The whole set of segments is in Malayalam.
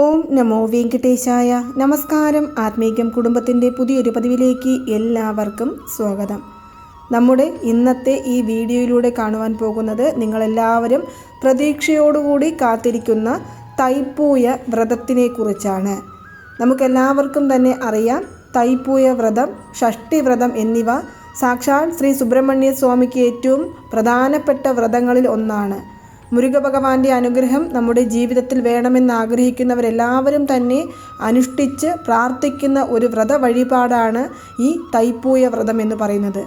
ഓം നമോ വെങ്കടേശായ നമസ്കാരം. ആത്മീകം കുടുംബത്തിന്റെ പുതിയൊരു പതിവിലേക്ക് എല്ലാവർക്കും സ്വാഗതം. നമ്മുടെ ഇന്നത്തെ ഈ വീഡിയോയിലൂടെ കാണുവാൻ പോകുന്നത് നിങ്ങളെല്ലാവരും പ്രതീക്ഷയോടുകൂടി കാത്തിരിക്കുന്ന തൈപ്പൂയ വ്രതത്തിനെ കുറിച്ചാണ്. നമുക്കെല്ലാവർക്കും തന്നെ അറിയാം തൈപ്പൂയ വ്രതം ഷഷ്ടി വ്രതം എന്നിവ സാക്ഷാൽ ശ്രീ സുബ്രഹ്മണ്യ സ്വാമിക്ക് ഏറ്റവും പ്രധാനപ്പെട്ട വ്രതങ്ങളിൽ ഒന്നാണ്. മുരുക ഭഗവാന്റെ അനുഗ്രഹം നമ്മുടെ ജീവിതത്തിൽ വേണമെന്ന് ആഗ്രഹിക്കുന്നവരെല്ലാവരും തന്നെ അനുഷ്ഠിച്ച് പ്രാർത്ഥിക്കുന്ന ഒരു വ്രത വഴിപാടാണ് ഈ തൈപ്പൂയ വ്രതം എന്ന് പറയുന്നത്.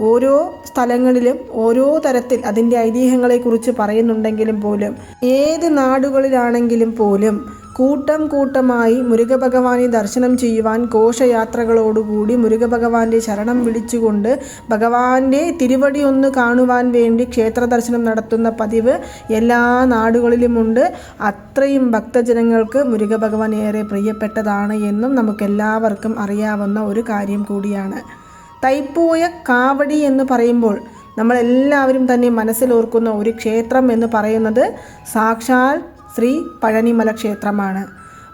ഓരോ സ്ഥലങ്ങളിലും ഓരോ തരത്തിൽ അതിന്റെ ഐതിഹ്യങ്ങളെക്കുറിച്ച് പറയുന്നുണ്ടെങ്കിലും പോലും ഏത് നാടുകളിലാണെങ്കിലും പോലും കൂട്ടം കൂട്ടമായി മുരുകഭഗവാനെ ദർശനം ചെയ്യുവാൻ ഘോഷയാത്രകളോടുകൂടി മുരുകഭഗവാന്റെ ശരണം വിളിച്ചുകൊണ്ട് ഭഗവാന്റെ തിരുവടി ഒന്ന് കാണുവാൻ വേണ്ടി ക്ഷേത്ര ദർശനം നടത്തുന്ന പതിവ് എല്ലാ നാടുകളിലുമുണ്ട്. അത്രയും ഭക്തജനങ്ങൾക്ക് മുരുകഭഗവാൻ ഏറെ പ്രിയപ്പെട്ടതാണ് എന്നും നമുക്കെല്ലാവർക്കും അറിയാവുന്ന ഒരു കാര്യം കൂടിയാണ്. തൈപ്പൂയ കാവടി എന്ന് പറയുമ്പോൾ നമ്മളെല്ലാവരും തന്നെ മനസ്സിലോർക്കുന്ന ഒരു ക്ഷേത്രം എന്ന് പറയുന്നത് സാക്ഷാൽ ശ്രീ പഴനിമല ക്ഷേത്രമാണ്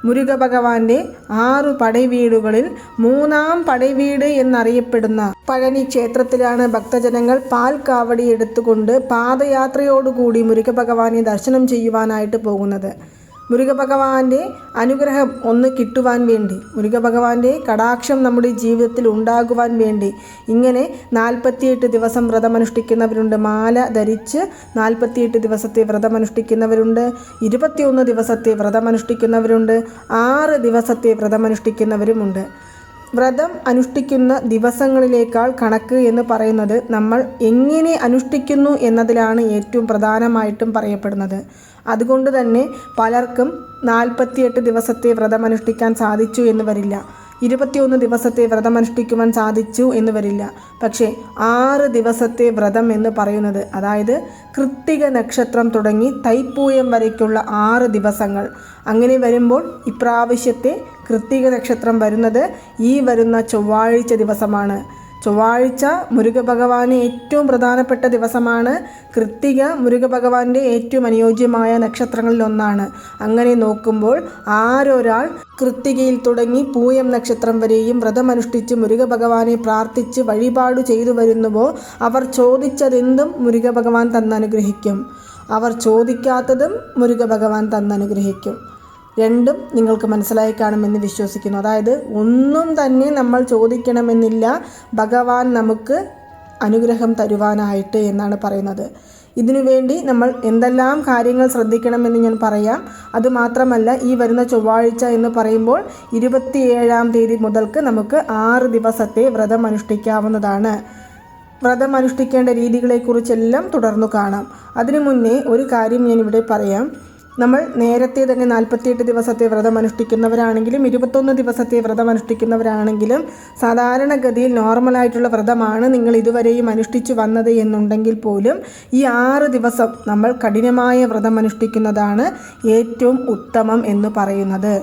മുരുക ഭഗവാന്റെ ആറു പടവീടുകളിൽ മൂന്നാം പടവീട് എന്നറിയപ്പെടുന്ന പഴനി ക്ഷേത്രത്തിലാണ് ഭക്തജനങ്ങൾ പാൽ കാവടി എടുത്തുകൊണ്ട് പാദയാത്രയോടുകൂടി മുരുക ഭഗവാനെ ദർശനം ചെയ്യുവാനായിട്ട് പോകുന്നത്. മുരുകഭഗവാന്റെ അനുഗ്രഹം ഒന്ന് കിട്ടുവാൻ വേണ്ടി മുരുകഭഗവാന്റെ കടാക്ഷം നമ്മുടെ ജീവിതത്തിൽ ഉണ്ടാകുവാൻ വേണ്ടി. ഇങ്ങനെ നാൽപ്പത്തിയെട്ട് ദിവസം വ്രതമനുഷ്ഠിക്കുന്നവരുണ്ട്. മാല ധരിച്ച് നാൽപ്പത്തിയെട്ട് ദിവസത്തെ വ്രതമനുഷ്ഠിക്കുന്നവരുണ്ട്. ഇരുപത്തിയൊന്ന് ദിവസത്തെ വ്രതമനുഷ്ഠിക്കുന്നവരുണ്ട്. ആറ് ദിവസത്തെ വ്രതമനുഷ്ഠിക്കുന്നവരുമുണ്ട്. വ്രതം അനുഷ്ഠിക്കുന്ന ദിവസങ്ങളിലേക്കാൾ കണക്ക് എന്ന് പറയുന്നത് നമ്മൾ എങ്ങനെ അനുഷ്ഠിക്കുന്നു എന്നതിലാണ് ഏറ്റവും പ്രധാനമായിട്ടും പറയപ്പെടുന്നത്. അതുകൊണ്ട് തന്നെ പലർക്കും നാൽപ്പത്തിയെട്ട് ദിവസത്തെ വ്രതമനുഷ്ഠിക്കാൻ സാധിച്ചു എന്ന് വരില്ല. ഇരുപത്തിയൊന്ന് ദിവസത്തെ വ്രതമനുഷ്ഠിക്കുവാൻ സാധിച്ചു എന്ന് വരില്ല. പക്ഷേ ആറ് ദിവസത്തെ വ്രതം എന്ന് പറയുന്നത് അതായത് കൃത്തിക നക്ഷത്രം തുടങ്ങി തൈപ്പൂയം വരയ്ക്കുള്ള ആറ് ദിവസങ്ങൾ. അങ്ങനെ വരുമ്പോൾ ഇപ്രാവശ്യത്തെ കൃത്തിക നക്ഷത്രം വരുന്നത് ഈ വരുന്ന ചൊവ്വാഴ്ച ദിവസമാണ്. ചൊവ്വാഴ്ച മുരുകഭഗവാന് ഏറ്റവും പ്രധാനപ്പെട്ട ദിവസമാണ് കൃത്തിക മുരുകഭഗവാന്റെ ഏറ്റവും അനുയോജ്യമായ നക്ഷത്രങ്ങളിലൊന്നാണ് അങ്ങനെ നോക്കുമ്പോൾ ആരൊരാൾ കൃത്തികയിൽ തുടങ്ങി പൂയം നക്ഷത്രം വരെയും വ്രതമനുഷ്ഠിച്ച് മുരുകഭഗവാനെ പ്രാർത്ഥിച്ച് വഴിപാട് ചെയ്തു വരുന്നുവോ അവർ ചോദിച്ചതെന്തും മുരുകഭഗവാൻ തന്നനുഗ്രഹിക്കും. അവർ ചോദിക്കാത്തതും മുരുകഭഗവാൻ തന്നനുഗ്രഹിക്കും. രണ്ടും നിങ്ങൾക്ക് മനസ്സിലായി കാണുമെന്ന് വിശ്വസിക്കുന്നു. അതായത് ഒന്നും തന്നെ നമ്മൾ ചോദിക്കണമെന്നില്ല. ഭഗവാൻ നമുക്ക് അനുഗ്രഹം തരുവാനായിട്ട് എന്നാണ് പറയുന്നത്. ഇതിനുവേണ്ടി നമ്മൾ എന്തെല്ലാം കാര്യങ്ങൾ ശ്രദ്ധിക്കണമെന്ന് ഞാൻ പറയാം. അതുമാത്രമല്ല ഈ വരുന്ന ചൊവ്വാഴ്ച എന്ന് പറയുമ്പോൾ ഇരുപത്തിയേഴാം തീയതി മുതൽക്ക് നമുക്ക് ആറ് ദിവസത്തെ വ്രതം അനുഷ്ഠിക്കാവുന്നതാണ്. വ്രതം അനുഷ്ഠിക്കേണ്ട രീതികളെക്കുറിച്ചെല്ലാം തുടർന്നു കാണാം. അതിനു മുന്നേ ഒരു കാര്യം ഞാൻ ഇവിടെ പറയാം. നമ്മൾ നേരത്തെ തന്നെ നാൽപ്പത്തിയെട്ട് ദിവസത്തെ വ്രതം അനുഷ്ഠിക്കുന്നവരാണെങ്കിലും ഇരുപത്തൊന്ന് ദിവസത്തെ വ്രതം അനുഷ്ഠിക്കുന്നവരാണെങ്കിലും സാധാരണഗതിയിൽ നോർമലായിട്ടുള്ള വ്രതമാണ് നിങ്ങൾ ഇതുവരെയും അനുഷ്ഠിച്ചു വന്നത് എന്നുണ്ടെങ്കിൽ പോലും ഈ ആറ് ദിവസം നമ്മൾ കഠിനമായ വ്രതം അനുഷ്ഠിക്കുന്നതാണ് ഏറ്റവും ഉത്തമം എന്ന് പറയുന്നത്.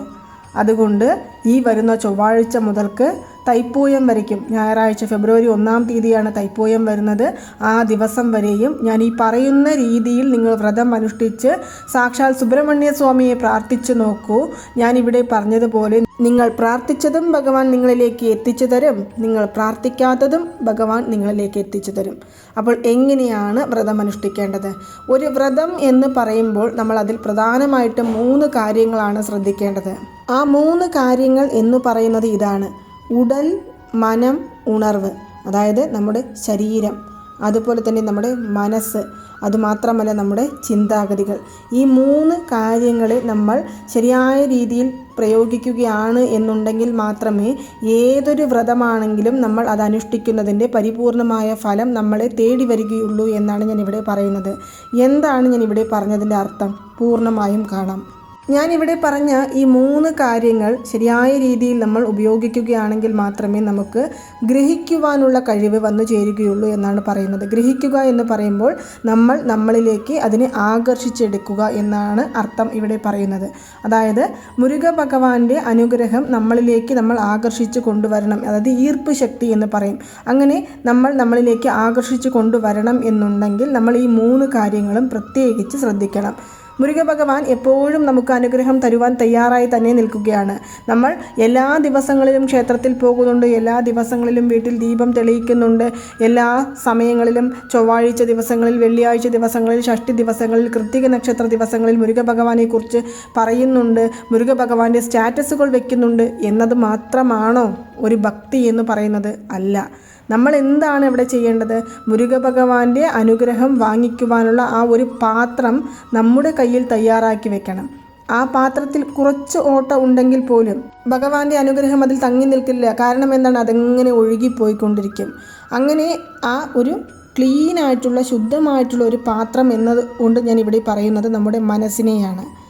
അതുകൊണ്ട് ഈ വരുന്ന ചൊവ്വാഴ്ച മുതൽക്ക് തൈപ്പൂയം വരയ്ക്കും. ഞായറാഴ്ച ഫെബ്രുവരി ഒന്നാം തീയതിയാണ് തൈപ്പൂയം വരുന്നത്. ആ ദിവസം വരെയും ഞാൻ ഈ പറയുന്ന രീതിയിൽ നിങ്ങൾ വ്രതം അനുഷ്ഠിച്ച് സാക്ഷാൽ സുബ്രഹ്മണ്യ സ്വാമിയെ പ്രാർത്ഥിച്ചു നോക്കൂ. ഞാനിവിടെ പറഞ്ഞതുപോലെ നിങ്ങൾ പ്രാർത്ഥിച്ചതും ഭഗവാൻ നിങ്ങളിലേക്ക് എത്തിച്ചു തരും. നിങ്ങൾ പ്രാർത്ഥിക്കാത്തതും ഭഗവാൻ നിങ്ങളിലേക്ക് എത്തിച്ചു തരും. അപ്പോൾ എങ്ങനെയാണ് വ്രതം അനുഷ്ഠിക്കേണ്ടത്? ഒരു വ്രതം എന്ന് പറയുമ്പോൾ നമ്മൾ അതിൽ പ്രധാനമായിട്ടും മൂന്ന് കാര്യങ്ങളാണ് ശ്രദ്ധിക്കേണ്ടത്. ആ മൂന്ന് കാര്യങ്ങൾ എന്ന് പറയുന്നത് ഇതാണ്. ഉടൽ മനം ഉണർവ് അതായത് നമ്മുടെ ശരീരം അതുപോലെ തന്നെ നമ്മുടെ മനസ്സ് അതുമാത്രമല്ല നമ്മുടെ ചിന്താഗതികൾ. ഈ മൂന്ന് കാര്യങ്ങളെ നമ്മൾ ശരിയായ രീതിയിൽ പ്രയോഗിക്കുകയാണ് എന്നുണ്ടെങ്കിൽ മാത്രമേ ഏതൊരു വ്രതമാണെങ്കിലും നമ്മൾ അത് അനുഷ്ഠിക്കുന്നതിന്റെ പരിപൂർണമായ ഫലം നമ്മളെ തേടി വരികയുള്ളൂ എന്നാണ് ഞാൻ ഇവിടെ പറയുന്നത്. എന്താണ് ഞാൻ ഇവിടെ പറഞ്ഞതിന്റെ അർത്ഥം? പൂർണമായും കാണാം. ഞാനിവിടെ പറഞ്ഞ ഈ മൂന്ന് കാര്യങ്ങൾ ശരിയായ രീതിയിൽ നമ്മൾ ഉപയോഗിക്കുകയാണെങ്കിൽ മാത്രമേ നമുക്ക് ഗ്രഹിക്കുവാനുള്ള കഴിവ് വന്നു ചേരുകയുള്ളൂ എന്നാണ് പറയുന്നത്. ഗ്രഹിക്കുക എന്ന് പറയുമ്പോൾ നമ്മൾ നമ്മളിലേക്ക് അതിനെ ആകർഷിച്ചെടുക്കുക എന്നാണ് അർത്ഥം ഇവിടെ പറയുന്നത്. അതായത് മുരുക ഭഗവാന്റെ അനുഗ്രഹം നമ്മളിലേക്ക് നമ്മൾ ആകർഷിച്ച് കൊണ്ടുവരണം. അതായത് ഈർപ്പ് ശക്തി എന്ന് പറയും. അങ്ങനെ നമ്മൾ നമ്മളിലേക്ക് ആകർഷിച്ച് കൊണ്ടുവരണം എന്നുണ്ടെങ്കിൽ നമ്മൾ ഈ മൂന്ന് കാര്യങ്ങളും പ്രത്യേകിച്ച് ശ്രദ്ധിക്കണം. മുരുക ഭഗവാൻ എപ്പോഴും നമുക്ക് അനുഗ്രഹം തരുവാൻ തയ്യാറായി തന്നെ നിൽക്കുകയാണ്. നമ്മൾ എല്ലാ ദിവസങ്ങളിലും ക്ഷേത്രത്തിൽ പോകുന്നുണ്ട് എല്ലാ ദിവസങ്ങളിലും വീട്ടിൽ ദീപം തെളിയിക്കുന്നുണ്ട് എല്ലാ സമയങ്ങളിലും ചൊവ്വാഴ്ച ദിവസങ്ങളിൽ വെള്ളിയാഴ്ച ദിവസങ്ങളിൽ ഷഷ്ടി ദിവസങ്ങളിൽ കൃത്തിക നക്ഷത്ര ദിവസങ്ങളിൽ മുരുക ഭഗവാനെക്കുറിച്ച് പറയുന്നുണ്ട് മുരുക ഭഗവാന്റെ സ്റ്റാറ്റസുകൾ വെക്കുന്നുണ്ട് എന്നത് മാത്രമാണോ ഒരു ഭക്തി എന്ന് പറയുന്നത്? അല്ല. നമ്മൾ എന്താണ് ഇവിടെ ചെയ്യേണ്ടത്? മുരുക ഭഗവാന്റെ അനുഗ്രഹം വാങ്ങിക്കുവാനുള്ള ആ ഒരു പാത്രം നമ്മുടെ കയ്യിൽ തയ്യാറാക്കി വെക്കണം. ആ പാത്രത്തിൽ കുറച്ച് ഓട്ട ഉണ്ടെങ്കിൽ പോലും ഭഗവാന്റെ അനുഗ്രഹം അതിൽ തങ്ങി നിൽക്കില്ല. കാരണം എന്താണ്? അതെങ്ങനെ ഒഴുകിപ്പോയിക്കൊണ്ടിരിക്കും. അങ്ങനെ ആ ഒരു ക്ലീൻ ആയിട്ടുള്ള ശുദ്ധമായിട്ടുള്ള ഒരു പാത്രം എന്നത് കൊണ്ട് ഞാൻ ഇവിടെ പറയുന്നത് നമ്മുടെ മനസ്സിനെയാണ്.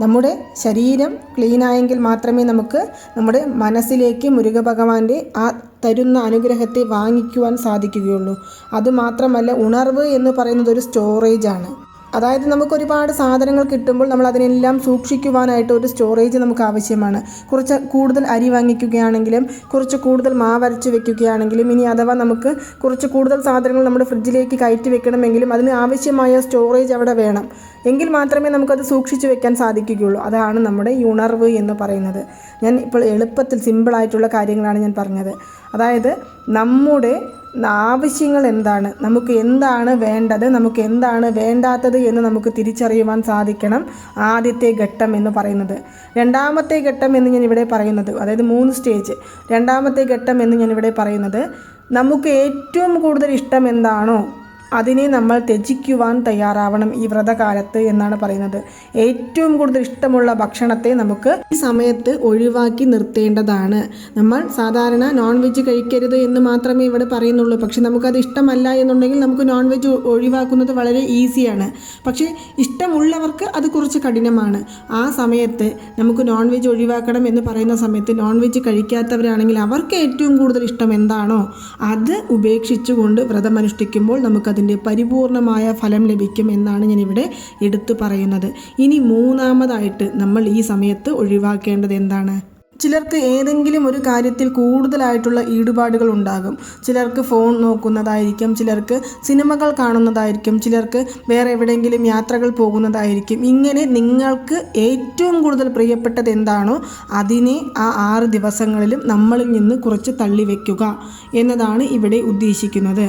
നമ്മുടെ ശരീരം ക്ലീനായെങ്കിൽ മാത്രമേ നമുക്ക് നമ്മുടെ മനസ്സിലേക്ക് മുരുക ഭഗവാന്റെ ആ തരുന്ന അനുഗ്രഹത്തെ വാങ്ങിക്കുവാൻ സാധിക്കുകയുള്ളൂ. അതുമാത്രമല്ല ഉണർവ് എന്ന് പറയുന്നത് ഒരു സ്റ്റോറേജാണ് അതായത് നമുക്ക് ഒരുപാട് സാധനങ്ങൾ കിട്ടുമ്പോൾ നമ്മൾ അതിനെല്ലാം സൂക്ഷിക്കുവാനായിട്ട് ഒരു സ്റ്റോറേജ് നമുക്ക് ആവശ്യമാണ് കുറച്ച് കൂടുതൽ അരി വാങ്ങിക്കുകയാണെങ്കിലും കുറച്ച് കൂടുതൽ മാവരച്ച് വെക്കുകയാണെങ്കിലും ഇനി അഥവാ നമുക്ക് കുറച്ച് കൂടുതൽ സാധനങ്ങൾ നമ്മുടെ ഫ്രിഡ്ജിലേക്ക് കയറ്റി വെക്കണമെങ്കിലും അതിന് ആവശ്യമായ സ്റ്റോറേജ് അവിടെ വേണം. എങ്കിൽ മാത്രമേ നമുക്കത് സൂക്ഷിച്ചു വെക്കാൻ സാധിക്കുകയുള്ളൂ. അതാണ് നമ്മുടെ ഉണർവ് എന്ന് പറയുന്നത്. ഞാൻ ഇപ്പോൾ എളുപ്പത്തിൽ സിമ്പിളായിട്ടുള്ള കാര്യങ്ങളാണ് ഞാൻ പറഞ്ഞത്. അതായത് നമ്മുടെ ആവശ്യങ്ങൾ എന്താണ് നമുക്ക് എന്താണ് വേണ്ടത്? നമുക്ക് എന്താണ് വേണ്ടാത്തത് എന്ന് നമുക്ക് തിരിച്ചറിയുവാൻ സാധിക്കണം ആദ്യത്തെ ഘട്ടം എന്ന് പറയുന്നത്. രണ്ടാമത്തെ ഘട്ടം എന്ന് ഞാൻ ഇവിടെ പറയുന്നത് അതായത് മൂന്ന് സ്റ്റേജ് രണ്ടാമത്തെ ഘട്ടം എന്ന് ഞാൻ ഇവിടെ പറയുന്നത് നമുക്ക് ഏറ്റവും കൂടുതൽ ഇഷ്ടം എന്താണോ അതിനെ നമ്മൾ ത്യജിക്കുവാൻ തയ്യാറാവണം ഈ വ്രതകാലത്ത് എന്നാണ് പറയുന്നത്. ഏറ്റവും കൂടുതൽ ഇഷ്ടമുള്ള ഭക്ഷണത്തെ നമുക്ക് ഈ സമയത്ത് ഒഴിവാക്കി നിർത്തേണ്ടതാണ്. നമ്മൾ സാധാരണ നോൺ വെജ് കഴിക്കരുത് എന്ന് മാത്രമേ ഇവിടെ പറയുന്നുള്ളൂ. പക്ഷെ നമുക്കത് ഇഷ്ടമല്ല എന്നുണ്ടെങ്കിൽ നമുക്ക് നോൺ വെജ് ഒഴിവാക്കുന്നത് വളരെ ഈസിയാണ്. പക്ഷേ ഇഷ്ടമുള്ളവർക്ക് അത് കുറച്ച് കഠിനമാണ്. ആ സമയത്ത് നമുക്ക് നോൺ വെജ് ഒഴിവാക്കണം എന്ന് പറയുന്ന സമയത്ത് നോൺ വെജ് കഴിക്കാത്തവരാണെങ്കിൽ അവർക്ക് ഏറ്റവും കൂടുതൽ ഇഷ്ടം എന്താണോ അത് ഉപേക്ഷിച്ചുകൊണ്ട് വ്രതമനുഷ്ഠിക്കുമ്പോൾ നമുക്കതിന്റെ പരിപൂർണമായ ഫലം ലഭിക്കും എന്നാണ് ഞാനിവിടെ എടുത്തു പറയുന്നത്. ഇനി മൂന്നാമതായിട്ട് നമ്മൾ ഈ സമയത്ത് ഒഴിവാക്കേണ്ടത് എന്താണ്? ചിലർക്ക് ഏതെങ്കിലും ഒരു കാര്യത്തിൽ കൂടുതലായിട്ടുള്ള ഈടുപാടുകൾ ഉണ്ടാകും. ചിലർക്ക് ഫോൺ നോക്കുന്നതായിരിക്കും ചിലർക്ക് സിനിമകൾ കാണുന്നതായിരിക്കും ചിലർക്ക് വേറെ എവിടെയെങ്കിലും യാത്രകൾ പോകുന്നതായിരിക്കും. ഇങ്ങനെ നിങ്ങൾക്ക് ഏറ്റവും കൂടുതൽ പ്രിയപ്പെട്ടത് എന്താണോ അതിനെ ആ ആറ് ദിവസങ്ങളിലും നമ്മളിൽ നിന്ന് കുറച്ച് തള്ളിവെക്കുക എന്നതാണ് ഇവിടെ ഉദ്ദേശിക്കുന്നത്.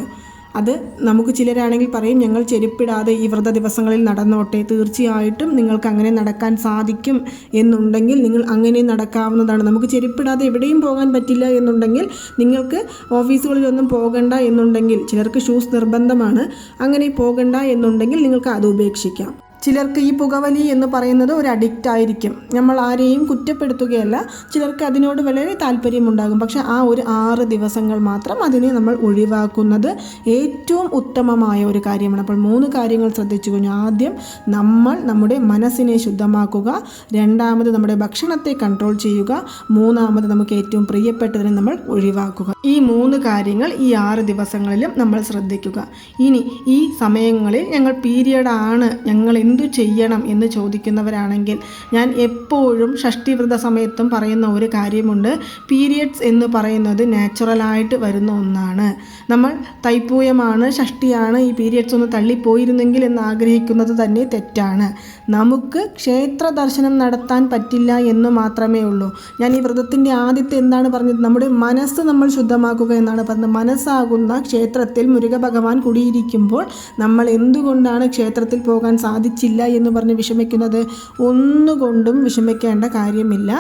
അത് നമുക്ക് ചിലരാണെങ്കിൽ പറയും ഞങ്ങൾ ചെരുപ്പിടാതെ ഈ വ്രത ദിവസങ്ങളിൽ നടന്നോട്ടെ. തീർച്ചയായിട്ടും നിങ്ങൾക്ക് അങ്ങനെ നടക്കാൻ സാധിക്കും എന്നുണ്ടെങ്കിൽ നിങ്ങൾ അങ്ങനെ നടക്കാവുന്നതാണ്. നമുക്ക് ചെരുപ്പിടാതെ എവിടെയും പോകാൻ പറ്റില്ല എന്നുണ്ടെങ്കിൽ നിങ്ങൾക്ക് ഓഫീസുകളിലൊന്നും പോകണ്ട എന്നുണ്ടെങ്കിൽ ചിലർക്ക് ഷൂസ് നിർബന്ധമാണ്. അങ്ങനെ പോകണ്ട എന്നുണ്ടെങ്കിൽ നിങ്ങൾക്ക് അത് ഉപേക്ഷിക്കാം. ചിലർക്ക് ഈ പുകവലി എന്ന് പറയുന്നത് ഒരു അഡിക്റ്റ് ആയിരിക്കും. നമ്മൾ ആരെയും കുറ്റപ്പെടുത്തുകയല്ല ചിലർക്ക് അതിനോട് വളരെ താല്പര്യമുണ്ടാകും. പക്ഷേ ആ ഒരു ആറ് ദിവസങ്ങൾ മാത്രം അതിനെ നമ്മൾ ഒഴിവാക്കുന്നത് ഏറ്റവും ഉത്തമമായ ഒരു കാര്യമാണ്. അപ്പോൾ മൂന്ന് കാര്യങ്ങൾ ശ്രദ്ധിച്ചു കഴിഞ്ഞു. ആദ്യം നമ്മൾ നമ്മുടെ മനസ്സിനെ ശുദ്ധമാക്കുക രണ്ടാമത് നമ്മുടെ ഭക്ഷണത്തെ കൺട്രോൾ ചെയ്യുക മൂന്നാമത് നമുക്ക് ഏറ്റവും പ്രിയപ്പെട്ടതിനെ നമ്മൾ ഒഴിവാക്കുക. ഈ മൂന്ന് കാര്യങ്ങൾ ഈ ആറ് ദിവസങ്ങളിലും നമ്മൾ ശ്രദ്ധിക്കുക. ഇനി ഈ സമയങ്ങളിൽ ഞങ്ങൾ പീരിയഡ് ആണ് ഞങ്ങൾ എന്തു ചെയ്യണം എന്ന് ചോദിക്കുന്നവരാണെങ്കിൽ ഞാൻ എപ്പോഴും ഷഷ്ടിവ്രത സമയത്തും പറയുന്ന ഒരു കാര്യമുണ്ട്. പീരിയഡ്സ് എന്ന് പറയുന്നത് നാച്ചുറലായിട്ട് വരുന്ന ഒന്നാണ്. നമ്മൾ തൈപ്പൂയമാണ് ഷഷ്ടിയാണ് ഈ പീരിയഡ്സ് ഒന്ന് തള്ളിപ്പോയിരുന്നെങ്കിൽ എന്ന് ആഗ്രഹിക്കുന്നത് തന്നെ തെറ്റാണ്. നമുക്ക് ക്ഷേത്ര ദർശനം നടത്താൻ പറ്റില്ല എന്ന് മാത്രമേ ഉള്ളൂ. ഞാൻ ഈ വ്രതത്തിന്റെ ആദ്യത്തെ എന്താണ് പറഞ്ഞത്? നമ്മുടെ മനസ്സ് നമ്മൾ ശുദ്ധമാക്കുക എന്നാണ് പറഞ്ഞത്. മനസ്സാകുന്ന ക്ഷേത്രത്തിൽ മുരുക ഭഗവാൻ കുടിയിരിക്കുമ്പോൾ നമ്മൾ എന്തുകൊണ്ടാണ് ക്ഷേത്രത്തിൽ പോകാൻ സാധിച്ചില്ല എന്ന് പറഞ്ഞ് വിഷമിക്കുന്നത് ഒന്നുകൊണ്ടും വിഷമിക്കേണ്ട കാര്യമില്ല.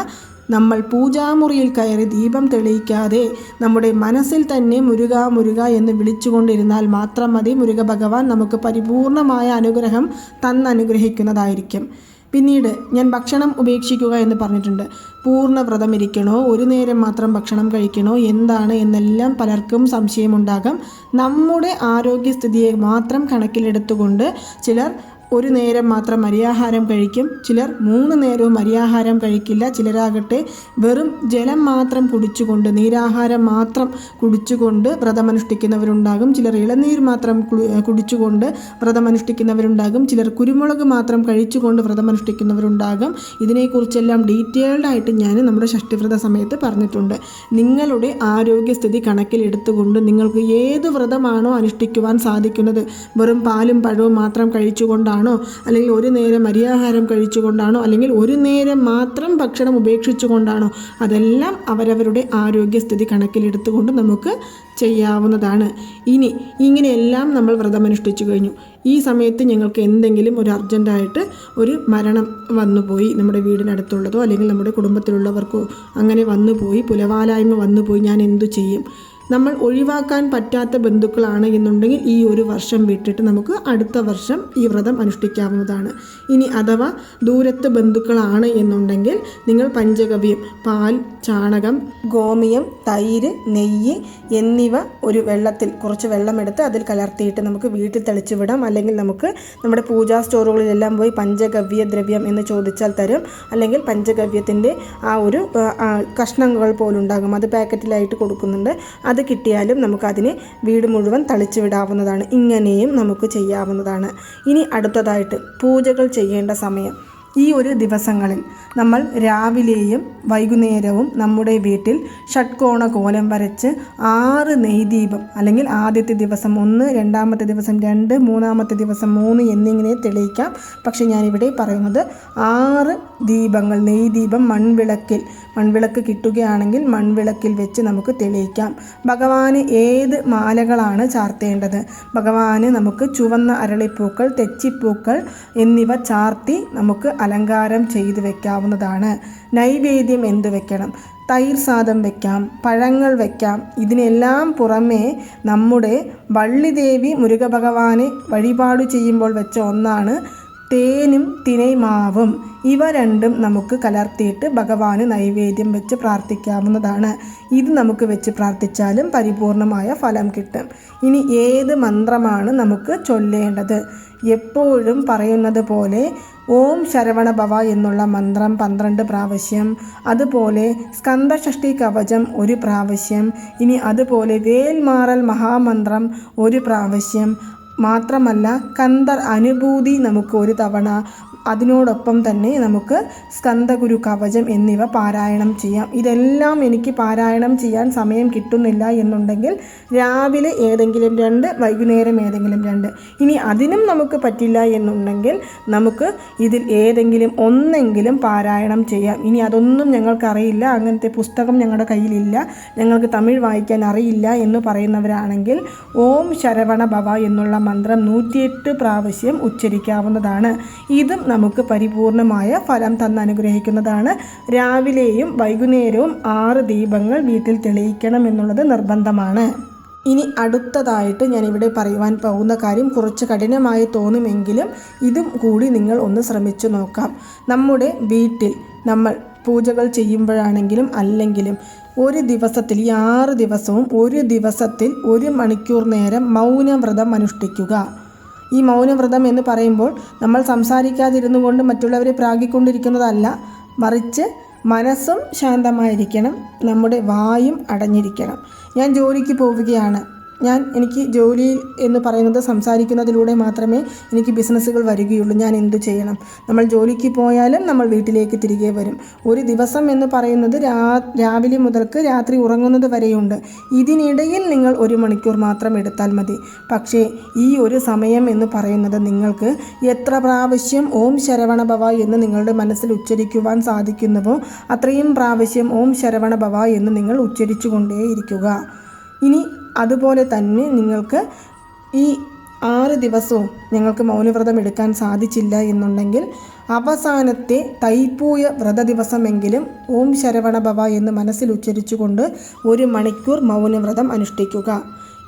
നമ്മൾ പൂജാമുറിയിൽ കയറി ദീപം തെളിയിക്കാതെ നമ്മുടെ മനസ്സിൽ തന്നെ മുരുക മുരുക എന്ന് വിളിച്ചുകൊണ്ടിരുന്നാൽ മാത്രം മതി മുരുക ഭഗവാൻ നമുക്ക് പരിപൂർണമായ അനുഗ്രഹം തന്നനുഗ്രഹിക്കുന്നതായിരിക്കും. പിന്നീട് ഞാൻ ഭക്ഷണം ഉപേക്ഷിക്കുക എന്ന് പറഞ്ഞിട്ടുണ്ട്. പൂർണ വ്രതം ഇരിക്കണോ? ഒരു നേരം മാത്രം ഭക്ഷണം കഴിക്കണോ? എന്താണ്? എന്നെല്ലാം പലർക്കും സംശയമുണ്ടാകാം. നമ്മുടെ ആരോഗ്യസ്ഥിതിയെ മാത്രം കണക്കിലെടുത്തുകൊണ്ട് ചിലർ ഒരു നേരം മാത്രം അരിയാഹാരം കഴിക്കും. ചിലർ മൂന്ന് നേരവും അരിയാഹാരം കഴിക്കില്ല. ചിലരാകട്ടെ വെറും ജലം മാത്രം കുടിച്ചുകൊണ്ട് നീരാഹാരം മാത്രം കുടിച്ചുകൊണ്ട് വ്രതമനുഷ്ഠിക്കുന്നവരുണ്ടാകും. ചിലർ ഇളനീർ മാത്രം കുടിച്ചുകൊണ്ട് വ്രതമനുഷ്ഠിക്കുന്നവരുണ്ടാകും. ചിലർ കുരുമുളക് മാത്രം കഴിച്ചുകൊണ്ട് വ്രതമനുഷ്ഠിക്കുന്നവരുണ്ടാകും. ഇതിനെക്കുറിച്ചെല്ലാം ഡീറ്റെയിൽഡ് ആയിട്ട് ഞാൻ നമ്മുടെ ഷഷ്ടിവ്രത സമയത്ത് പറഞ്ഞിട്ടുണ്ട്. നിങ്ങളുടെ ആരോഗ്യസ്ഥിതി കണക്കിലെടുത്തുകൊണ്ട് നിങ്ങൾക്ക് ഏത് വ്രതമാണോ അനുഷ്ഠിക്കുവാൻ സാധിക്കുന്നത്? വെറും പാലും പഴവും മാത്രം കഴിച്ചുകൊണ്ടാണോ കൊണ്ടാണോ അല്ലെങ്കിൽ ഒരു നേരം അരിയാഹാരം കഴിച്ചുകൊണ്ടാണോ? അല്ലെങ്കിൽ ഒരു നേരം മാത്രം ഭക്ഷണം ഉപേക്ഷിച്ചുകൊണ്ടാണോ? അതെല്ലാം അവരവരുടെ ആരോഗ്യസ്ഥിതി കണക്കിലെടുത്തുകൊണ്ട് നമുക്ക് ചെയ്യാവുന്നതാണ്. ഇനി ഇങ്ങനെയെല്ലാം നമ്മൾ വ്രതമനുഷ്ഠിച്ചു കഴിഞ്ഞു. ഈ സമയത്ത് ഞങ്ങൾക്ക് എന്തെങ്കിലും ഒരു അർജന്റായിട്ട് ഒരു മരണം വന്നുപോയി നമ്മുടെ വീടിനടുത്തുള്ളതോ അല്ലെങ്കിൽ നമ്മുടെ കുടുംബത്തിലുള്ളവർക്കോ അങ്ങനെ വന്നുപോയി പുലവാലായ്മ വന്നുപോയി ഞാൻ എന്തു ചെയ്യും? നമ്മൾ ഒഴിവാക്കാൻ പറ്റാത്ത ബന്ധുക്കളാണ് എന്നുണ്ടെങ്കിൽ ഈ ഒരു വർഷം വിട്ടിട്ട് നമുക്ക് അടുത്ത വർഷം ഈ വ്രതം അനുഷ്ഠിക്കാവുന്നതാണ്. ഇനി അഥവാ ദൂരത്ത് ബന്ധുക്കളാണ് എന്നുണ്ടെങ്കിൽ നിങ്ങൾ പഞ്ചഗവ്യം പാൽ ചാണകം ഗോമിയം തൈര് നെയ്യ് എന്നിവ ഒരു വെള്ളത്തിൽ കുറച്ച് വെള്ളമെടുത്ത് അതിൽ കലർത്തിയിട്ട് നമുക്ക് വീട്ടിൽ തെളിച്ചു വിടാം. അല്ലെങ്കിൽ നമുക്ക് നമ്മുടെ പൂജാ സ്റ്റോറുകളിലെല്ലാം പോയി പഞ്ചഗവ്യ ദ്രവ്യം എന്ന് ചോദിച്ചാൽ തരും. അല്ലെങ്കിൽ പഞ്ചഗവ്യത്തിന്റെ ആ ഒരു കഷ്ണങ്ങൾ പോലുണ്ടാകും. അത് പാക്കറ്റിലായിട്ട് കൊടുക്കുന്നുണ്ട്. അത് കിട്ടിയാലും നമുക്കതിനെ വീട് മുഴുവൻ തളിച്ചു വിടാവുന്നതാണ് ഇങ്ങനെയും നമുക്ക് ചെയ്യാവുന്നതാണ്. ഇനി അടുത്തതായിട്ട് പൂജകൾ ചെയ്യേണ്ട സമയം. ഈ ഒരു ദിവസങ്ങളിൽ നമ്മൾ രാവിലെയും വൈകുന്നേരവും നമ്മുടെ വീട്ടിൽ ഷഡ്കോണ കോലം വരച്ച് ആറ് നെയ്ദീപം അല്ലെങ്കിൽ ആദ്യത്തെ ദിവസം ഒന്ന് രണ്ടാമത്തെ ദിവസം രണ്ട് മൂന്നാമത്തെ ദിവസം മൂന്ന് എന്നിങ്ങനെ തെളിയിക്കാം. പക്ഷേ ഞാനിവിടെ പറയുന്നത് ആറ് ദീപങ്ങൾ നെയ്ദീപം മൺവിളക്കിൽ മൺവിളക്ക് കിട്ടുകയാണെങ്കിൽ മൺവിളക്കിൽ വെച്ച് നമുക്ക് തെളിയിക്കാം. ഭഗവാന് ഏത് മാലകളാണ് ചാർത്തേണ്ടത്? ഭഗവാന് നമുക്ക് ചുവന്ന അരളിപ്പൂക്കൾ തെച്ചിപ്പൂക്കൾ എന്നിവ ചാർത്തി നമുക്ക് അലങ്കാരം ചെയ്തു വെക്കാവുന്നതാണ്. നൈവേദ്യം എന്ത് വെക്കണം? തൈർ സാദം വെക്കാം പഴങ്ങൾ വെക്കാം. ഇതിനെല്ലാം പുറമേ നമ്മുടെ വള്ളിദേവി മുരുകഭഗവാനെ വഴിപാട് ചെയ്യുമ്പോൾ വെച്ച ഒന്നാണ് തേനും തിനൈമാവും. ഇവ രണ്ടും നമുക്ക് കലർത്തിയിട്ട് ഭഗവാന് നൈവേദ്യം വെച്ച് പ്രാർത്ഥിക്കാവുന്നതാണ്. ഇത് നമുക്ക് വെച്ച് പ്രാർത്ഥിച്ചാലും പരിപൂർണമായ ഫലം കിട്ടും. ഇനി ഏത് മന്ത്രമാണ് നമുക്ക് ചൊല്ലേണ്ടത്? എപ്പോഴും പറയുന്നത് പോലെ ഓം ശരവണഭവ എന്നുള്ള മന്ത്രം പന്ത്രണ്ട് പ്രാവശ്യം. അതുപോലെ സ്കന്ദഷഷ്ടി കവചം ഒരു പ്രാവശ്യം. ഇനി അതുപോലെ വേൽമാറൽ മഹാമന്ത്രം ഒരു പ്രാവശ്യം. മാത്രമല്ല കന്ദർ അനുഭൂതി നമുക്ക് ഒരു തവണ അതിനോടൊപ്പം തന്നെ നമുക്ക് സ്കന്ദഗുരു കവചം എന്നിവ പാരായണം ചെയ്യാം. ഇതെല്ലാം എനിക്ക് പാരായണം ചെയ്യാൻ സമയം കിട്ടുന്നില്ല എന്നുണ്ടെങ്കിൽ രാവിലെ ഏതെങ്കിലും രണ്ട് വൈകുന്നേരം ഏതെങ്കിലും രണ്ട്. ഇനി അതിനും നമുക്ക് പറ്റില്ല എന്നുണ്ടെങ്കിൽ നമുക്ക് ഇതിൽ ഏതെങ്കിലും ഒന്നെങ്കിലും പാരായണം ചെയ്യാം. ഇനി അതൊന്നും ഞങ്ങൾക്കറിയില്ല. അങ്ങനത്തെ പുസ്തകം ഞങ്ങളുടെ കയ്യിലില്ല. ഞങ്ങൾക്ക് തമിഴ് വായിക്കാൻ അറിയില്ല എന്ന് പറയുന്നവരാണെങ്കിൽ ഓം ശരവണ ഭവ എന്നുള്ള മന്ത്രം നൂറ്റിയെട്ട് പ്രാവശ്യം ഉച്ചരിക്കാവുന്നതാണ്. ഇതും നമുക്ക് പരിപൂർണമായ ഫലം തന്ന് അനുഗ്രഹിക്കുന്നതാണ് രാവിലെയും വൈകുന്നേരവും ആറ് ദീപങ്ങൾ വീട്ടിൽ തെളിയിക്കണം എന്നുള്ളത് നിർബന്ധമാണ്. ഇനി അടുത്തതായിട്ട് ഞാനിവിടെ പറയുവാൻ പോകുന്ന കാര്യം കുറച്ച് കഠിനമായി തോന്നുമെങ്കിലും ഇതും കൂടി നിങ്ങൾ ഒന്ന് ശ്രമിച്ചു നോക്കാം. നമ്മുടെ വീട്ടിൽ നമ്മൾ പൂജകൾ ചെയ്യുമ്പോഴാണെങ്കിലും അല്ലെങ്കിലും ഒരു ദിവസത്തിൽ ഈ ആറ് ദിവസവും ഒരു ദിവസത്തിൽ ഒരു മണിക്കൂർ നേരം മൗനവ്രതം അനുഷ്ഠിക്കുക. ഈ മൗനവ്രതം എന്ന് പറയുമ്പോൾ നമ്മൾ സംസാരിക്കാതിരുന്നു കൊണ്ട് മറ്റുള്ളവരെ പ്രാഗിക്കൊണ്ടിരിക്കുന്നതല്ല മറിച്ച് മനസ്സും ശാന്തമായിരിക്കണം നമ്മുടെ വായും അടഞ്ഞിരിക്കണം. ഞാൻ ജോലിക്ക് പോവുകയാണ്. ഞാൻ എനിക്ക് ജോലി എന്ന് പറയുന്നത് സംസാരിക്കുന്നതിലൂടെ മാത്രമേ എനിക്ക് ബിസിനസ്സുകൾ വരികയുള്ളൂ. ഞാൻ എന്തു ചെയ്യണം? നമ്മൾ ജോലിക്ക് പോയാലും നമ്മൾ വീട്ടിലേക്ക് തിരികെ വരും. ഒരു ദിവസം എന്ന് പറയുന്നത് രാവിലെ മുതൽക്ക് രാത്രി ഉറങ്ങുന്നത് വരെയുണ്ട്. ഇതിനിടയിൽ നിങ്ങൾ ഒരു മണിക്കൂർ മാത്രം എടുത്താൽ മതി. പക്ഷേ ഈ ഒരു സമയം എന്ന് പറയുന്നത് നിങ്ങൾക്ക് എത്ര പ്രാവശ്യം ഓം ശരവണ ഭവ എന്ന് നിങ്ങളുടെ മനസ്സിൽ ഉച്ചരിക്കുവാൻ സാധിക്കുന്നുവോ അത്രയും പ്രാവശ്യം ഓം ശരവണ ഭവ എന്ന് നിങ്ങൾ ഉച്ചരിച്ചുകൊണ്ടേയിരിക്കുക. ഇനി അതുപോലെ തന്നെ നിങ്ങൾക്ക് ഈ ആറ് ദിവസവും ഞങ്ങൾക്ക് മൗനവ്രതം എടുക്കാൻ സാധിച്ചില്ല എന്നുണ്ടെങ്കിൽ അവസാനത്തെ തൈപ്പൂയ വ്രത ദിവസമെങ്കിലും ഓം ശരവണ ഭവ എന്ന് മനസ്സിൽ ഉച്ചരിച്ചുകൊണ്ട് ഒരു മണിക്കൂർ മൗനവ്രതം അനുഷ്ഠിക്കുക.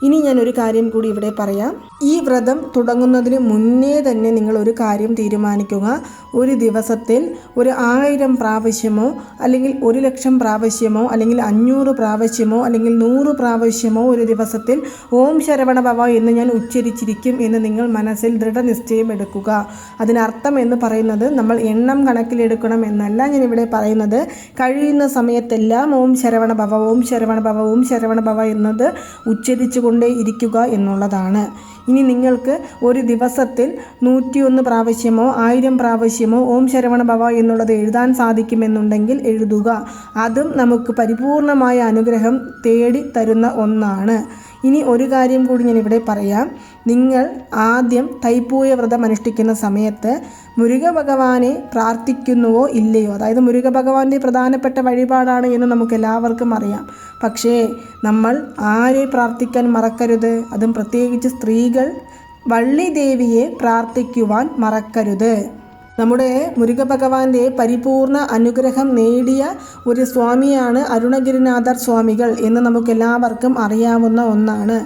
ഇനി ഞാനൊരു കാര്യം കൂടി ഇവിടെ പറയാം. ഈ വ്രതം തുടങ്ങുന്നതിന് മുന്നേ തന്നെ നിങ്ങൾ ഒരു കാര്യം തീരുമാനിക്കുക. ഒരു ദിവസത്തിൽ ഒരു ആയിരം പ്രാവശ്യമോ അല്ലെങ്കിൽ ഒരു ലക്ഷം പ്രാവശ്യമോ അല്ലെങ്കിൽ അഞ്ഞൂറ് പ്രാവശ്യമോ അല്ലെങ്കിൽ നൂറ് പ്രാവശ്യമോ ഒരു ദിവസത്തിൽ ഓം ശരവണ ഭവ എന്ന് ഞാൻ ഉച്ചരിച്ചിരിക്കും എന്ന് നിങ്ങൾ മനസ്സിൽ ദൃഢനിശ്ചയം എടുക്കുക. അതിനർത്ഥം എന്ന് പറയുന്നത് നമ്മൾ എണ്ണം കണക്കിലെടുക്കണം എന്നല്ല ഞാൻ ഇവിടെ പറയുന്നത്. കഴിയുന്ന സമയത്തെല്ലാം ഓം ശരവണ ഭവ ഓം ശരവണ ഭവ ഓം ശരവണ ഭവ എന്നത് ഉച്ചരിച്ചുകൊണ്ടേ ഇരിക്കുക എന്നുള്ളതാണ്. ഇനി നിങ്ങൾക്ക് ഒരു ദിവസത്തിൽ നൂറ്റിയൊന്ന് പ്രാവശ്യമോ ആയിരം പ്രാവശ്യമോ ഓം ശരവണ ഭവ എന്നുള്ളത് എഴുതാൻ സാധിക്കുമെന്നുണ്ടെങ്കിൽ എഴുതുക. അതും നമുക്ക് പരിപൂർണമായ അനുഗ്രഹം തേടി തരുന്ന ഒന്നാണ്. ഇനി ഒരു കാര്യം കൂടി ഞാൻ ഇവിടെ പറയാം. നിങ്ങൾ ആദ്യം തൈപ്പൂയ വ്രതം അനുഷ്ഠിക്കുന്ന സമയത്ത് മുരുക ഭഗവാനെ പ്രാർത്ഥിക്കുന്നുവോ ഇല്ലയോ? അതായത് മുരുക ഭഗവാന്റെ പ്രധാനപ്പെട്ട വഴിപാടാണ് എന്ന് നമുക്ക് എല്ലാവർക്കും അറിയാം. പക്ഷേ നമ്മൾ ആരെ പ്രാർത്ഥിക്കാൻ മറക്കരുത്? അതും പ്രത്യേകിച്ച് സ്ത്രീകൾ വള്ളി ദേവിയെ പ്രാർത്ഥിക്കുവാൻ മറക്കരുത്. നമ്മുടെ മുരുകഭഗവാന്റെ പരിപൂർണ അനുഗ്രഹം നേടിയ ഒരു സ്വാമിയാണ് അരുണഗിരിനാഥർ സ്വാമികൾ എന്ന് നമുക്കെല്ലാവർക്കും അറിയാവുന്ന ഒന്നാണ്.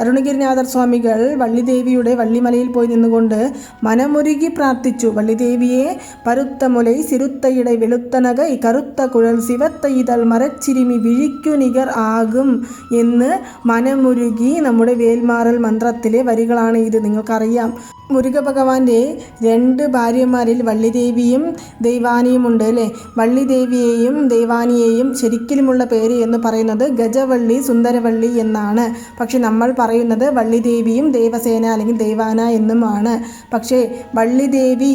അരുണഗിരിനാഥർ സ്വാമികൾ വള്ളിദേവിയുടെ വള്ളിമലയിൽ പോയി നിന്നുകൊണ്ട് മനമുരുകി പ്രാർത്ഥിച്ചു. വള്ളിദേവിയെ പരുത്ത മുലൈ സിരുത്തയിട വെളുത്തനകൈ കറുത്ത കുഴൽ സിവത്ത ഇതൾ മരച്ചിരിമി വിഴിക്കു നികർ ആകും എന്ന് മനമുരുകി നമ്മുടെ വേൽമാറൽ മന്ത്രത്തിലെ വരികളാണ് ഇത് നിങ്ങൾക്കറിയാം. മുരുക ഭഗവാന്റെ രണ്ട് ഭാര്യമാരിൽ വള്ളിദേവിയും ദൈവാനിയുമുണ്ട് അല്ലേ? വള്ളിദേവിയെയും ദൈവാനിയെയും ശരിക്കലുമുള്ള പേര് എന്ന് പറയുന്നത് ഗജവള്ളി സുന്ദരവള്ളി എന്നാണ്. പക്ഷെ നമ്മൾ പറയുന്നത് വള്ളിദേവിയും ദേവസേന അല്ലെങ്കിൽ ദേവാന എന്നുമാണ്. പക്ഷേ വള്ളിദേവി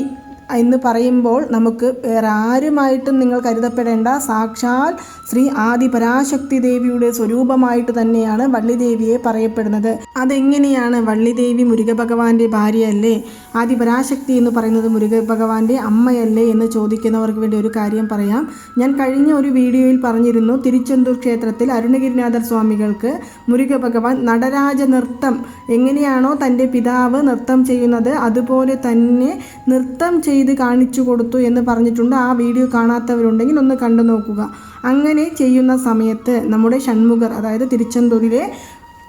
എന്ന് പറയുമ്പോൾ നമുക്ക് വേറെ ആരുമായിട്ടും നിങ്ങൾ കരുതപ്പെടേണ്ട. സാക്ഷാൽ ശ്രീ ആദി പരാശക്തി ദേവിയുടെ സ്വരൂപമായിട്ട് തന്നെയാണ് വള്ളിദേവിയെ പറയപ്പെടുന്നത്. അതെങ്ങനെയാണ് വള്ളിദേവി മുരുക ഭഗവാന്റെ ഭാര്യയല്ലേ? ആദി പരാശക്തി എന്ന് പറയുന്നത് മുരുക ഭഗവാന്റെ അമ്മയല്ലേ എന്ന് ചോദിക്കുന്നവർക്ക് വേണ്ടി ഒരു കാര്യം പറയാം. ഞാൻ കഴിഞ്ഞ ഒരു വീഡിയോയിൽ പറഞ്ഞിരുന്നു തിരുച്ചെന്തൂർ ക്ഷേത്രത്തിൽ അരുണഗിരിനാഥർ സ്വാമികൾക്ക് മുരുക ഭഗവാൻ നടരാജ നൃത്തം എങ്ങനെയാണോ തന്റെ പിതാവ് നൃത്തം ചെയ്യുന്നത് അതുപോലെ തന്നെ നൃത്തം ചെയ്ത് കാണിച്ചു കൊടുത്തു എന്ന് പറഞ്ഞിട്ടുണ്ട്. ആ വീഡിയോ കാണാത്തവരുണ്ടെങ്കിൽ ഒന്ന് കണ്ടു നോക്കുക. അങ്ങനെ ചെയ്യുന്ന സമയത്ത് നമ്മുടെ ഷൺമുഖർ അതായത് തിരുച്ചെന്തൂരിലെ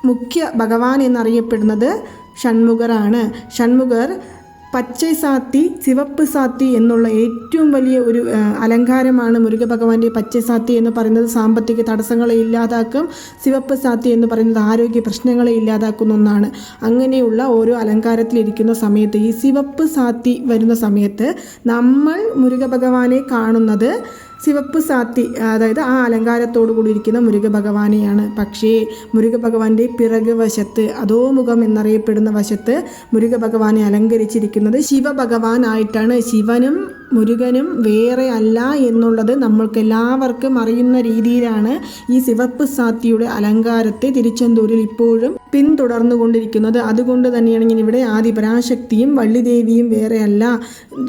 മുഖ്യ ഭഗവാൻ എന്നറിയപ്പെടുന്നത് ഷൺമുഖറാണ് ഷൺമുഖർ പച്ചை സാത്തി ചിവപ്പ് സാത്തി എന്നുള്ള ഏറ്റവും വലിയ ഒരു അലങ്കാരമാണ് മുരുക ഭഗവാന്റെ പച്ചൈ സാത്തി എന്ന് പറയുന്നത്. സാമ്പത്തിക തടസ്സങ്ങളെ ഇല്ലാതാക്കും ചിവപ്പ് സാത്തി എന്ന് പറയുന്നത് ആരോഗ്യ പ്രശ്നങ്ങളെ ഇല്ലാതാക്കുന്ന ഒന്നാണ്. അങ്ങനെയുള്ള ഓരോ അലങ്കാരത്തിലിരിക്കുന്ന സമയത്ത് ഈ ചിവപ്പ് സാത്തി വരുന്ന സമയത്ത് നമ്മൾ മുരുക ഭഗവാനെ കാണുന്നത് ശിവപ്പ് സാത്തി അതായത് ആ അലങ്കാരത്തോടു കൂടി ഇരിക്കുന്ന മുരുക ഭഗവാനെയാണ് പക്ഷേ മുരുക ഭഗവാന്റെ പിറക് വശത്ത് അധോമുഖം എന്നറിയപ്പെടുന്ന വശത്ത് മുരുക ഭഗവാനെ അലങ്കരിച്ചിരിക്കുന്നത് ശിവഭഗവാനായിട്ടാണ്. ശിവനും മുരുകനും വേറെ അല്ല എന്നുള്ളത് നമ്മൾക്ക് എല്ലാവർക്കും അറിയുന്ന രീതിയിലാണ് ഈ ശിവപ്പ് സാത്തിയുടെ അലങ്കാരത്തെ തിരുച്ചെന്തൂരിൽ ഇപ്പോഴും പിന്തുടർന്നുകൊണ്ടിരിക്കുന്നത്. അതുകൊണ്ട് തന്നെയാണ് ഞാൻ ഇവിടെ ആദിപരാശക്തിയും വള്ളിദേവിയും വേറെ അല്ല.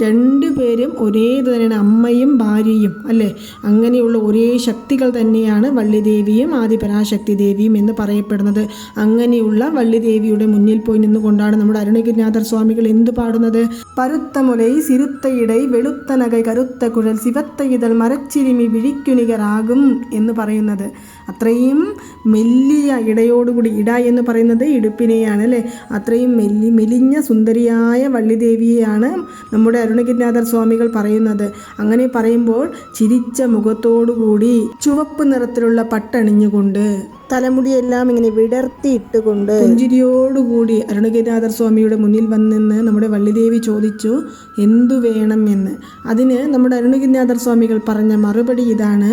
രണ്ടുപേരും ഒരേ തന്നെയാണ് അമ്മയും ഭാര്യയും അല്ലേ? അങ്ങനെയുള്ള ഒരേ ശക്തികൾ തന്നെയാണ് വള്ളിദേവിയും ആദിപരാശക്തി ദേവിയും എന്ന് പറയപ്പെടുന്നത്. അങ്ങനെയുള്ള വള്ളിദേവിയുടെ മുന്നിൽ പോയി നിന്നുകൊണ്ടാണ് നമ്മുടെ അരുണഗിരിനാഥർ സ്വാമികൾ എന്ത് പാടുന്നത്? പരുത്തമുലൈ സിരുത്തയിടൈ സിരുത്തയിടை വെളുത്ത നഗ കരുത്ത കുഴൽ സിവത്ത ഇതൾ മരച്ചിരിമി വിഴിക്കുനികരാകും എന്ന് പറയുന്നത്. അത്രയും മെല്ലിയ ഇടയോടുകൂടി ഇട എന്ന് പറയുന്നത് ഇടുപ്പിനെയാണ് അല്ലേ? അത്രയും മെല്ലി മെലിഞ്ഞ സുന്ദരിയായ വള്ളിദേവിയെയാണ് നമ്മുടെ അരുണഗിരിനാഥർ സ്വാമികൾ പറയുന്നത്. അങ്ങനെ പറയുമ്പോൾ ചിരിച്ച മുഖത്തോടുകൂടി ചുവപ്പ് നിറത്തിലുള്ള പട്ടണിഞ്ഞുകൊണ്ട് തലമുടിയെല്ലാം ഇങ്ങനെ വിടർത്തിയിട്ടുകൊണ്ട് പുഞ്ചിരിയോടുകൂടി അരുണഗിരിനാഥർ സ്വാമിയുടെ മുന്നിൽ വന്നിന്ന് നമ്മുടെ വള്ളിദേവി ചോദിച്ചു എന്തു വേണം എന്ന്? അതിന് നമ്മുടെ അരുണഗിരിനാഥർ സ്വാമികൾ പറഞ്ഞ മറുപടി ഇതാണ്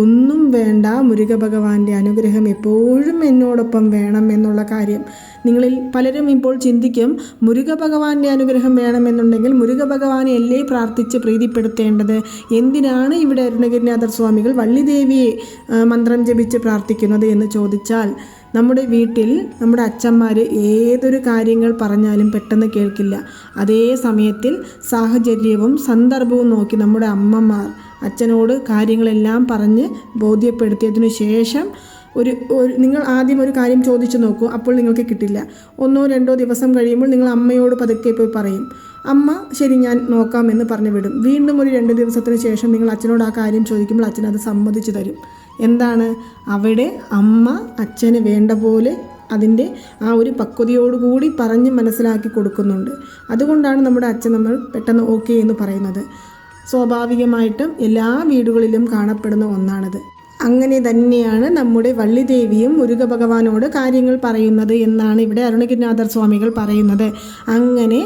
ഒന്നും വേണ്ട മുരുക ഭഗവാന്റെ അനുഗ്രഹം എപ്പോഴും എന്നോടൊപ്പം വേണം എന്നുള്ള കാര്യം നിങ്ങളിൽ പലരും ഇപ്പോൾ ചിന്തിക്കും മുരുക ഭഗവാന്റെ അനുഗ്രഹം വേണമെന്നുണ്ടെങ്കിൽ മുരുക ഭഗവാനെ അല്ലേ പ്രാർത്ഥിച്ച് പ്രീതിപ്പെടുത്തേണ്ടത്? എന്തിനാണ് ഇവിടെ അരുണഗിരിനാഥർ സ്വാമികൾ വള്ളിദേവിയെ മന്ത്രം ജപിച്ച് പ്രാർത്ഥിക്കുന്നത് എന്ന് ചോദിച്ചാൽ നമ്മുടെ വീട്ടിൽ നമ്മുടെ അച്ഛന്മാർ ഏതൊരു കാര്യങ്ങൾ പറഞ്ഞാലും പെട്ടെന്ന് കേൾക്കില്ല. അതേ സമയത്തിൽ സാഹചര്യവും സന്ദർഭവും നോക്കി നമ്മുടെ അമ്മമാർ അച്ഛനോട് കാര്യങ്ങളെല്ലാം പറഞ്ഞ് ബോധ്യപ്പെടുത്തിയതിനു ശേഷം ഒരു ഒരു നിങ്ങൾ ആദ്യം ഒരു കാര്യം ചോദിച്ചു നോക്കൂ അപ്പോൾ നിങ്ങൾക്ക് കിട്ടില്ല. ഒന്നോ രണ്ടോ ദിവസം കഴിയുമ്പോൾ നിങ്ങൾ അമ്മയോട് പതുക്കെ പോയി പറയും. അമ്മ ശരി ഞാൻ നോക്കാം എന്ന് പറഞ്ഞു വിടും. വീണ്ടും ഒരു രണ്ട് ദിവസത്തിന് ശേഷം നിങ്ങൾ അച്ഛനോട് ആ കാര്യം ചോദിക്കുമ്പോൾ അച്ഛൻ അത് സമ്മതിച്ചു തരും. എന്താണ്? അവിടെ അമ്മ അച്ഛന് വേണ്ട പോലെ അതിന്റെ ആ ഒരു പക്വതയോടുകൂടി പറഞ്ഞ് മനസ്സിലാക്കി കൊടുക്കുന്നുണ്ട്. അതുകൊണ്ടാണ് നമ്മുടെ അച്ഛൻ നമ്മൾ പെട്ടെന്ന് ഓക്കെ എന്ന് പറയുന്നത്. സ്വാഭാവികമായിട്ടും എല്ലാ വീടുകളിലും കാണപ്പെടുന്ന ഒന്നാണത്. അങ്ങനെ തന്നെയാണ് നമ്മുടെ വള്ളിദേവിയും മുരുക ഭഗവാനോട് കാര്യങ്ങൾ പറയുന്നത് എന്നാണ് ഇവിടെ അരുണഗിരിനാഥർ സ്വാമികൾ പറയുന്നത്. അങ്ങനെ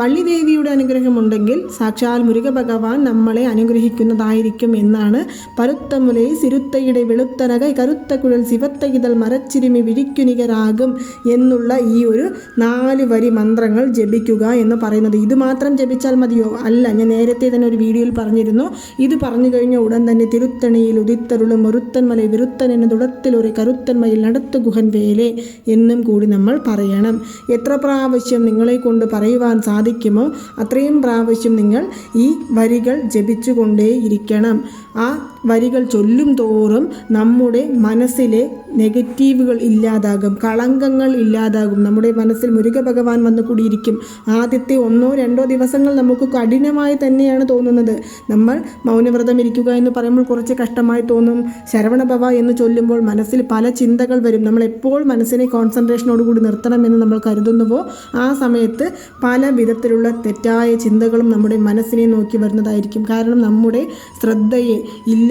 വള്ളിദേവിയുടെ അനുഗ്രഹമുണ്ടെങ്കിൽ സാക്ഷാൽ മുരുക ഭഗവാൻ നമ്മളെ അനുഗ്രഹിക്കുന്നതായിരിക്കും എന്നാണ് പരുത്തമുലൈ സിരുത്തയുടെ വെളുത്തനക കരുത്ത കുഴൽ സിവത്ത ഇതൾ മരച്ചിരുമി വിഴിക്കുനികരാകും എന്നുള്ള ഈ ഒരു നാല് വരി മന്ത്രങ്ങൾ ജപിക്കുക എന്ന് പറയുന്നത്. ഇത് മാത്രം ജപിച്ചാൽ മതിയോ? അല്ല ഞാൻ നേരത്തെ തന്നെ ഒരു വീഡിയോയിൽ പറഞ്ഞിരുന്നു. ഇത് പറഞ്ഞു കഴിഞ്ഞ ഉടൻ തന്നെ തിരുത്തണിയിൽ ഉദിത്തരുളും ഒരുത്തന്മല വിരുത്തൻ എന്ന തുടത്തിലൊരു കരുത്തന്മയിൽ നടത്തു ഗുഹൻ വേലെ എന്നും കൂടി നമ്മൾ പറയണം. എത്ര പ്രാവശ്യം നിങ്ങളെ കൊണ്ട് പറയുവാൻ സാധിക്കുമോ? അത്രയും പ്രാവശ്യം നിങ്ങൾ ഈ വരികൾ ജപിച്ചുകൊണ്ടേയിരിക്കണം. ആ വരികൾ ചൊല്ലും തോറും നമ്മുടെ മനസ്സിലെ നെഗറ്റീവുകൾ ഇല്ലാതാകും കളങ്കങ്ങൾ ഇല്ലാതാകും. നമ്മുടെ മനസ്സിൽ മുരുക ഭഗവാൻ വന്നു കൂടിയിരിക്കും. ആദ്യത്തെ ഒന്നോ രണ്ടോ ദിവസങ്ങൾ നമുക്ക് കഠിനമായി തന്നെയാണ് തോന്നുന്നത്. നമ്മൾ മൗനവ്രതം ഇരിക്കുക എന്ന് പറയുമ്പോൾ കുറച്ച് കഷ്ടമായി തോന്നും. ശരവണഭവ എന്ന് ചൊല്ലുമ്പോൾ മനസ്സിൽ പല ചിന്തകൾ വരും. നമ്മൾ എപ്പോൾ മനസ്സിനെ കോൺസെൻട്രേഷനോടുകൂടി നിർത്തണമെന്ന് നമ്മൾ കരുതുന്നുവോ ആ സമയത്ത് പല വിധത്തിലുള്ള തെറ്റായ ചിന്തകളും നമ്മുടെ മനസ്സിനെ നോക്കി വരുന്നതായിരിക്കും. കാരണം നമ്മുടെ ശ്രദ്ധയെ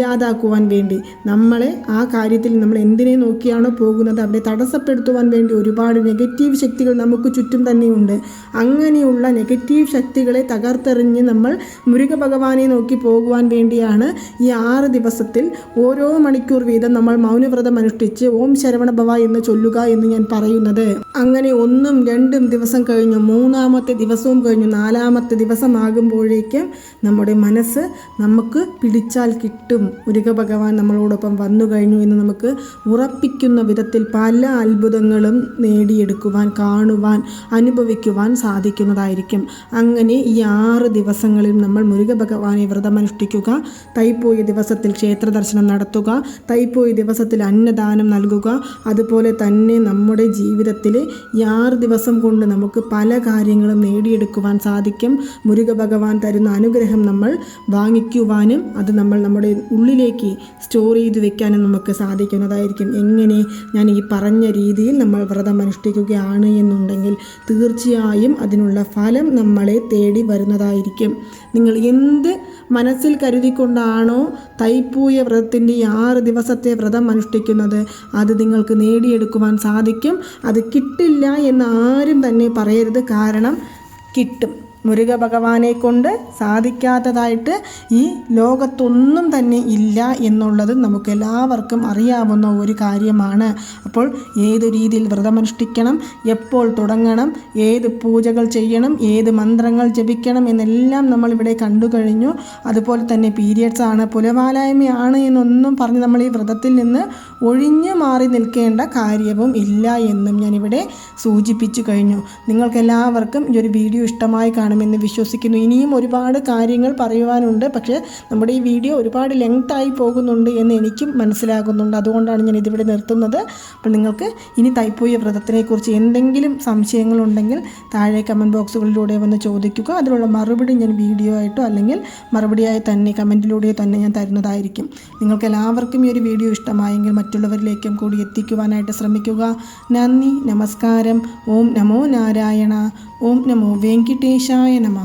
ഇല്ലാതാക്കുവാൻ വേണ്ടി. നമ്മളെ ആ കാര്യത്തിൽ നമ്മൾ എന്തിനെ നോക്കിയാണോ പോകുന്നത് അവിടെ തടസ്സപ്പെടുത്തുവാൻ വേണ്ടി ഒരുപാട് നെഗറ്റീവ് ശക്തികൾ നമുക്ക് ചുറ്റും തന്നെയുണ്ട്. അങ്ങനെയുള്ള നെഗറ്റീവ് ശക്തികളെ തകർത്തെറിഞ്ഞ് നമ്മൾ മുരുക ഭഗവാനെ നോക്കി പോകുവാൻ വേണ്ടിയാണ് ഈ ആറ് ദിവസത്തിൽ ഓരോ മണിക്കൂർ വീതം നമ്മൾ മൗനവ്രതം അനുഷ്ഠിച്ച് ഓം ശരവണ ഭവ എന്ന് ചൊല്ലുക എന്ന് ഞാൻ പറയുന്നത്. അങ്ങനെ ഒന്നും രണ്ടും ദിവസം കഴിഞ്ഞു മൂന്നാമത്തെ ദിവസവും കഴിഞ്ഞു നാലാമത്തെ ദിവസമാകുമ്പോഴേക്കും നമ്മുടെ മനസ്സ് നമുക്ക് പിടിച്ചാൽ കിട്ടും. മുരുക ഭഗവാൻ നമ്മളോടൊപ്പം വന്നു കഴിഞ്ഞു എന്ന് നമുക്ക് ഉറപ്പിക്കുന്ന വിധത്തിൽ പല അത്ഭുതങ്ങളും നേടിയെടുക്കുവാൻ കാണുവാൻ അനുഭവിക്കുവാൻ സാധിക്കുന്നതായിരിക്കും. അങ്ങനെ ഈ ആറ് ദിവസങ്ങളിൽ നമ്മൾ മുരുക ഭഗവാനെ വ്രതമനുഷ്ഠിക്കുക തൈപ്പോയ ദിവസത്തിൽ ക്ഷേത്ര ദർശനം നടത്തുക തൈപ്പോയ ദിവസത്തിൽ അന്നദാനം നൽകുക. അതുപോലെ തന്നെ നമ്മുടെ ജീവിതത്തിൽ ഈ ആറ് ദിവസം കൊണ്ട് നമുക്ക് പല കാര്യങ്ങളും നേടിയെടുക്കുവാൻ സാധിക്കും. മുരുക ഭഗവാൻ തരുന്ന അനുഗ്രഹം നമ്മൾ വാങ്ങിക്കുവാനും അത് നമ്മൾ നമ്മുടെ ഉള്ളിലേക്ക് സ്റ്റോർ ചെയ്ത് വെക്കാനും നമുക്ക് സാധിക്കുന്നതായിരിക്കും എങ്ങനെ ഞാൻ ഈ പറഞ്ഞ രീതിയിൽ നമ്മൾ വ്രതം അനുഷ്ഠിക്കുകയാണ് എന്നുണ്ടെങ്കിൽ തീർച്ചയായും അതിനുള്ള ഫലം നമ്മളെ തേടി വരുന്നതായിരിക്കും. നിങ്ങൾ എന്ത് മനസ്സിൽ കരുതിക്കൊണ്ടാണോ തൈപ്പൂയ വ്രതത്തിന്റെ ആറ് ദിവസത്തെ വ്രതം അനുഷ്ഠിക്കുന്നത് അത് നിങ്ങൾക്ക് നേടിയെടുക്കുവാൻ സാധിക്കും. അത് കിട്ടില്ല എന്ന് ആരും തന്നെ പറയരുത്. കാരണം കിട്ടും. മുരുക ഭഗവാനെ കൊണ്ട് സാധിക്കാത്തതായിട്ട് ഈ ലോകത്തൊന്നും തന്നെ ഇല്ല എന്നുള്ളത് നമുക്ക് എല്ലാവർക്കും അറിയാവുന്ന ഒരു കാര്യമാണ്. അപ്പോൾ ഏത് രീതിയിൽ വ്രതമനുഷ്ഠിക്കണം എപ്പോൾ തുടങ്ങണം ഏത് പൂജകൾ ചെയ്യണം ഏത് മന്ത്രങ്ങൾ ജപിക്കണം എന്നെല്ലാം നമ്മളിവിടെ കണ്ടു കഴിഞ്ഞു. അതുപോലെ തന്നെ പീരിയഡ്സ് ആണ് പുലവാലായ്മയാണ് എന്നൊന്നും പറഞ്ഞ് നമ്മൾ ഈ വ്രതത്തിൽ നിന്ന് ഒഴിഞ്ഞു മാറി നിൽക്കേണ്ട കാര്യവും ഇല്ല എന്നും ഞാനിവിടെ സൂചിപ്പിച്ചു കഴിഞ്ഞു. നിങ്ങൾക്കെല്ലാവർക്കും ഈ ഒരു വീഡിയോ ഇഷ്ടമായി കാണുമെന്ന് വിശ്വസിക്കുന്നു. ഇനിയും ഒരുപാട് കാര്യങ്ങൾ പറയുവാനുണ്ട്. പക്ഷേ നമ്മുടെ ഈ വീഡിയോ ഒരുപാട് ലെങ്തായി പോകുന്നുണ്ട് എന്ന് എനിക്കും മനസ്സിലാകുന്നുണ്ട്. അതുകൊണ്ടാണ് ഞാൻ ഇതിവിടെ നിർത്തുന്നത്. അപ്പോൾ നിങ്ങൾക്ക് ഇനി തൈപ്പൂയ വ്രതത്തിനെക്കുറിച്ച് എന്തെങ്കിലും സംശയങ്ങളുണ്ടെങ്കിൽ താഴെ കമന്റ് ബോക്സുകളിലൂടെ വന്ന് ചോദിക്കുക. അതിനുള്ള മറുപടി ഞാൻ വീഡിയോ ആയിട്ടോ അല്ലെങ്കിൽ മറുപടിയായി തന്നെ കമന്റിലൂടെയോ തന്നെ ഞാൻ തരുന്നതായിരിക്കും. നിങ്ങൾക്ക് എല്ലാവർക്കും ഈ ഒരു വീഡിയോ ഇഷ്ടമായെങ്കിൽ മറ്റുള്ളവരിലേക്കും കൂടി എത്തിക്കുവാനായിട്ട് ശ്രമിക്കുക. നന്ദി നമസ്കാരം. ഓം നമോ നാരായണ. ഓം നമോ വെങ്കിട്ടേശായ നമ